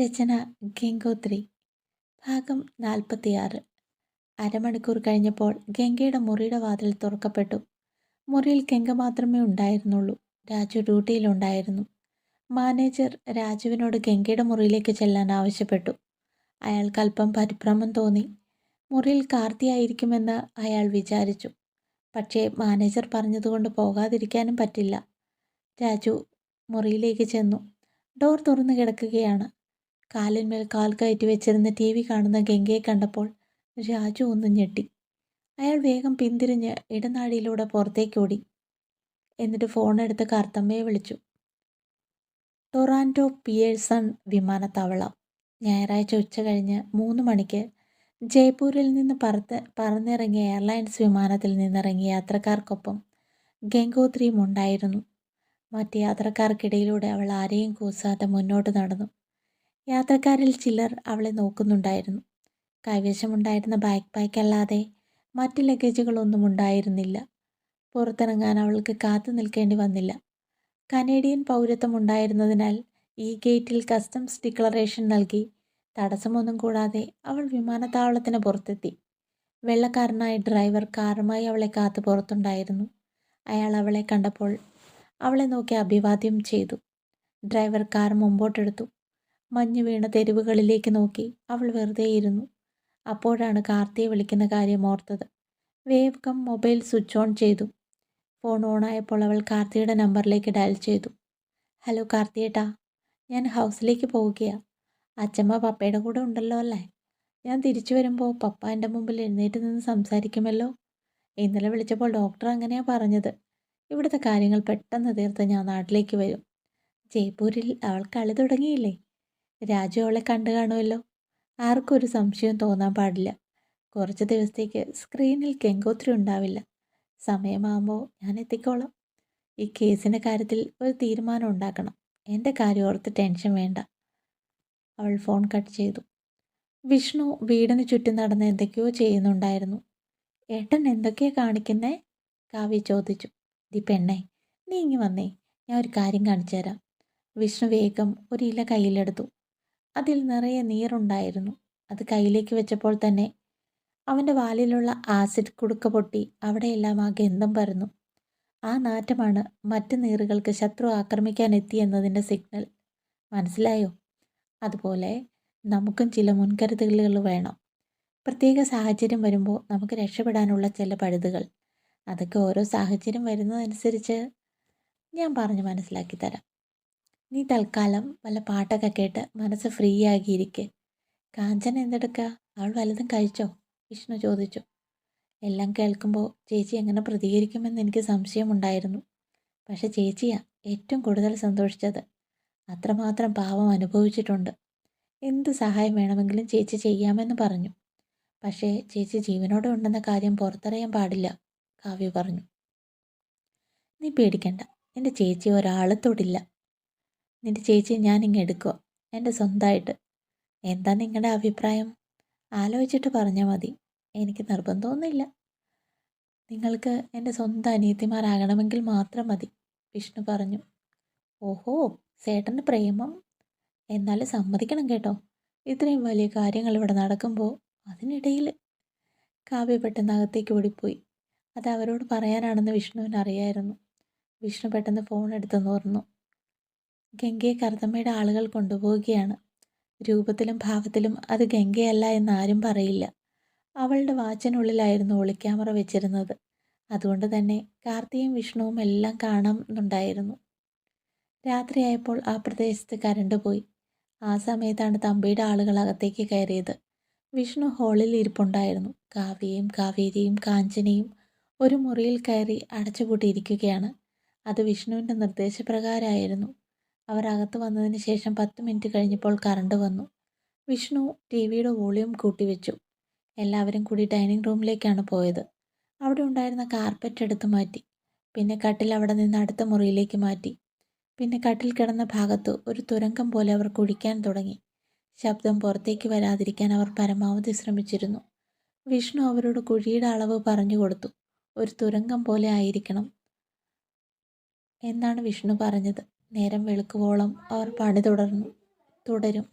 രചന ഗംഗോത്രി. ഭാഗം നാൽപ്പത്തിയാറ്. അരമണിക്കൂർ കഴിഞ്ഞപ്പോൾ ഗംഗയുടെ മുറിയുടെ വാതിൽ തുറക്കപ്പെട്ടു. മുറിയിൽ ഗംഗ മാത്രമേ ഉണ്ടായിരുന്നുള്ളൂ. രാജു ഡ്യൂട്ടിയിലുണ്ടായിരുന്നു മാനേജർ രാജുവിനോട് ഗംഗയുടെ മുറിയിലേക്ക് ചെല്ലാൻ ആവശ്യപ്പെട്ടു. അയാൾക്ക് അല്പം പരിഭ്രമം തോന്നി. മുറിയിൽ കാർത്തിയായിരിക്കുമെന്ന് അയാൾ വിചാരിച്ചു. പക്ഷേ മാനേജർ പറഞ്ഞതുകൊണ്ട് പോകാതിരിക്കാനും പറ്റില്ല. രാജു മുറിയിലേക്ക് ചെന്നു. ഡോർ തുറന്നു കിടക്കുകയാണ്. കാലിന്മേൽ കാൽ കയറ്റി വെച്ചിരുന്ന ടി വി കാണുന്ന ഗംഗയെ കണ്ടപ്പോൾ രാജു ഒന്ന് ഞെട്ടി. അയാൾ വേഗം പിന്തിരിഞ്ഞ് ഇടനാഴിയിലൂടെ പുറത്തേക്ക് ഓടി. എന്നിട്ട് ഫോൺ എടുത്ത് കാർത്തമ്മയെ വിളിച്ചു. ടൊറാന്റോ പിയേഴ്സൺ വിമാനത്താവളം. ഞായറാഴ്ച ഉച്ച കഴിഞ്ഞ് മൂന്ന് മണിക്ക് ജയ്പൂരിൽ നിന്ന് പറത്ത് പറന്നിറങ്ങിയ എയർലൈൻസ് വിമാനത്തിൽ നിന്നിറങ്ങിയ യാത്രക്കാർക്കൊപ്പം ഗംഗോത്രിയും ഉണ്ടായിരുന്നു. മറ്റ് യാത്രക്കാർക്കിടയിലൂടെ അവൾ ആരെയും കൂസാതെ മുന്നോട്ട് നടന്നു. യാത്രക്കാരിൽ ചിലർ അവളെ നോക്കുന്നുണ്ടായിരുന്നു. കൈവശമുണ്ടായിരുന്ന ബാക്ക് പാക്ക് അല്ലാതെ മറ്റ് ലഗേജുകളൊന്നും ഉണ്ടായിരുന്നില്ല. പുറത്തിറങ്ങാൻ അവൾക്ക് കാത്തു നിൽക്കേണ്ടി വന്നില്ല. കനേഡിയൻ പൗരത്വം ഉണ്ടായിരുന്നതിനാൽ ഈ ഗേറ്റിൽ കസ്റ്റംസ് ഡിക്ലറേഷൻ നൽകി തടസ്സമൊന്നും കൂടാതെ അവൾ വിമാനത്താവളത്തിന് പുറത്തെത്തി. വെള്ളക്കാരനായ ഡ്രൈവർ കാറുമായി അവളെ കാത്തു പുറത്തുണ്ടായിരുന്നു. അയാൾ അവളെ കണ്ടപ്പോൾ അവളെ നോക്കി അഭിവാദ്യം ചെയ്തു. ഡ്രൈവർ കാർ മുമ്പോട്ടെടുത്തു. മഞ്ഞു വീണ തെരുവുകളിലേക്ക് നോക്കി അവൾ വെറുതെയിരുന്നു അപ്പോഴാണ് കാർത്തിയെ വിളിക്കുന്ന കാര്യം ഓർത്തത്. വേഗം മൊബൈൽ സ്വിച്ച് ഓൺ ചെയ്തു. ഫോൺ ഓണായപ്പോൾ അവൾ കാർത്തിയുടെ നമ്പറിലേക്ക് ഡയൽ ചെയ്തു. ഹലോ കാർത്തിയേട്ടാ ഞാൻ ഹൗസിലേക്ക് പോവുകയാണ് അച്ഛമ്മ പപ്പയുടെ കൂടെ ഉണ്ടല്ലോ അല്ലേ? ഞാൻ തിരിച്ചു വരുമ്പോൾ പപ്പ എന്റെ മുമ്പിൽ എഴുന്നേറ്റ് നിന്ന് സംസാരിക്കുമല്ലോ? ഇന്നലെ വിളിച്ചപ്പോൾ ഡോക്ടർ അങ്ങനെയാണ് പറഞ്ഞത്. ഇവിടുത്തെ കാര്യങ്ങൾ പെട്ടെന്ന് തീർത്ത് ഞാൻ നാട്ടിലേക്ക് വരും. ജയ്പൂരിൽ അവൾ കളി തുടങ്ങിയില്ലേ? രാജു അവളെ കണ്ടു കാണുമല്ലോ. ആർക്കും ഒരു സംശയം തോന്നാൻ പാടില്ല. കുറച്ച് ദിവസത്തേക്ക് സ്ക്രീനിൽ കെങ്കോത്രി ഉണ്ടാവില്ല. സമയമാകുമ്പോൾ ഞാൻ എത്തിക്കോളാം. ഈ കേസിന്റെ കാര്യത്തിൽ ഒരു തീരുമാനം ഉണ്ടാക്കണം. എന്റെ കാര്യം ഓർത്ത് ടെൻഷൻ വേണ്ട. അവൾ ഫോൺ കട്ട് ചെയ്തു. വിഷ്ണു വീടിന് ചുറ്റും നടന്ന് എന്തൊക്കെയോ ചെയ്യുന്നുണ്ടായിരുന്നു. ഏട്ടൻ എന്തൊക്കെയാ കാണിക്കുന്നേ? കാവ്യ ചോദിച്ചു. ദി പെണ്ണേ നീ ഇങ്ങി വന്നേ. ഞാൻ ഒരു കാര്യം കാണിച്ചു തരാം വിഷ്ണു വേഗം ഒരു ഇല കയ്യിലെടുത്തു. അതിൽ നിറയെ നീറുണ്ടായിരുന്നു അത് കയ്യിലേക്ക് വെച്ചപ്പോൾ തന്നെ അവന്റെ വാലിലുള്ള ആസിഡ് കുടുക്ക പൊട്ടി അവിടെയെല്ലാം ആ ഗന്ധം പരന്നു. ആ നാറ്റമാണ് മറ്റ് നീറുകൾക്ക് ശത്രു ആക്രമിക്കാൻ എത്തി എന്നതിന്റെ സിഗ്നൽ. മനസ്സിലായോ? അതുപോലെ നമുക്കും ചില മുൻകരുതലുകൾ വേണം. പ്രത്യേക സാഹചര്യം വരുമ്പോൾ നമുക്ക് രക്ഷപ്പെടാനുള്ള ചില പഴുതുകൾ. അതൊക്കെ ഓരോ സാഹചര്യം വരുന്നതനുസരിച്ച് ഞാൻ പറഞ്ഞ് മനസ്സിലാക്കി തരാം. നീ തൽക്കാലം വല്ല പാട്ടൊക്കെ കേട്ട് മനസ്സ് ഫ്രീ ആകിയിരിക്കെ കാഞ്ചൻ എന്തെടുക്കുക അവൾ വല്ലതും കഴിച്ചോ? വിഷ്ണു ചോദിച്ചു. എല്ലാം കേൾക്കുമ്പോൾ ചേച്ചി എങ്ങനെ പ്രതികരിക്കുമെന്ന് എനിക്ക് സംശയമുണ്ടായിരുന്നു. പക്ഷെ ചേച്ചിയാ ഏറ്റവും കൂടുതൽ സന്തോഷിച്ചത്. അത്രമാത്രം പാവം അനുഭവിച്ചിട്ടുണ്ട്. എന്ത് സഹായം വേണമെങ്കിലും ചേച്ചി ചെയ്യാമെന്ന് പറഞ്ഞു. പക്ഷേ ചേച്ചി ജീവനോടെ ഉണ്ടെന്ന കാര്യം പുറത്തറിയാൻ പാടില്ല കാവ്യ പറഞ്ഞു. നീ പേടിക്കണ്ട. എന്റെ ചേച്ചി ഒരാൾ തൊടില്ല. നിന്റെ ചേച്ചി ഞാൻ ഇങ്ങ് എടുക്കുക എന്റെ സ്വന്തമായിട്ട് എന്താ നിങ്ങളുടെ അഭിപ്രായം? ആലോചിച്ചിട്ട് പറഞ്ഞാൽ മതി. എനിക്ക് നിർബന്ധമൊന്നുമില്ല. നിങ്ങൾക്ക് എന്റെ സ്വന്തം അനിയത്തിമാരാകണമെങ്കിൽ മാത്രം മതി വിഷ്ണു പറഞ്ഞു. ഓഹോ ചേട്ടന്റെ പ്രേമം? എന്നാലും സമ്മതിക്കണം കേട്ടോ. ഇത്രയും വലിയ കാര്യങ്ങൾ ഇവിടെ നടക്കുമ്പോൾ അതിനിടയിൽ കാവ്യ പെട്ടെന്ന് അകത്തേക്ക് ഓടിപ്പോയി. അത് അവരോട് പറയാനാണെന്ന് വിഷ്ണുവിന് അറിയായിരുന്നു വിഷ്ണു പെട്ടെന്ന് ഫോൺ എടുത്തെന്ന് നോർന്നു ഗംഗയെ കർദമ്മയുടെ ആളുകൾ കൊണ്ടുപോവുകയാണ്. രൂപത്തിലും ഭാവത്തിലും അത് ഗംഗയല്ല എന്ന് ആരും പറയില്ല. അവളുടെ വാച്ചിനുള്ളിലായിരുന്നു ഒളിക്യാമറ വെച്ചിരുന്നത്. അതുകൊണ്ട് തന്നെ കാർത്തിയും വിഷ്ണുവും എല്ലാം കാണുന്നുണ്ടായിരുന്നു രാത്രിയായപ്പോൾ ആ പ്രദേശത്ത് കരണ്ട് പോയി. ആ സമയത്താണ് തമ്പിയുടെ ആളുകൾ അകത്തേക്ക് കയറിയത്. വിഷ്ണു ഹാളിൽ ഇരിപ്പുണ്ടായിരുന്നു. കാവ്യയും കാവേരിയും കാഞ്ചനയും ഒരു മുറിയിൽ കയറി അടച്ചുപൂട്ടിയിരിക്കുകയാണ്. അത് വിഷ്ണുവിന്റെ നിർദ്ദേശപ്രകാരമായിരുന്നു. അവർ അകത്ത് വന്നതിന് ശേഷം പത്ത് മിനിറ്റ് കഴിഞ്ഞപ്പോൾ കറണ്ട് വന്നു. വിഷ്ണു ടി വിയുടെ വോളിയം കൂട്ടിവെച്ചു എല്ലാവരും കൂടി ഡൈനിങ് റൂമിലേക്കാണ് പോയത്. അവിടെ ഉണ്ടായിരുന്ന കാർപ്പറ്റ് എടുത്ത് മാറ്റി. പിന്നെ കട്ടിൽ അവിടെ നിന്ന് അടുത്ത മുറിയിലേക്ക് മാറ്റി. പിന്നെ കട്ടിൽ കിടന്ന ഭാഗത്ത് ഒരു തുരങ്കം പോലെ അവർ കുടിക്കാൻ തുടങ്ങി. ശബ്ദം പുറത്തേക്ക് വരാതിരിക്കാൻ അവർ പരമാവധി ശ്രമിച്ചിരുന്നു. വിഷ്ണു അവരോട് കുഴിയുടെ അളവ് പറഞ്ഞു കൊടുത്തു. ഒരു തുരങ്കം പോലെ ആയിരിക്കണം എന്നാണ് വിഷ്ണു പറഞ്ഞത്. നേരം വെളുക്കുവോളം അവർ പണി തുടർന്നു തുടരും.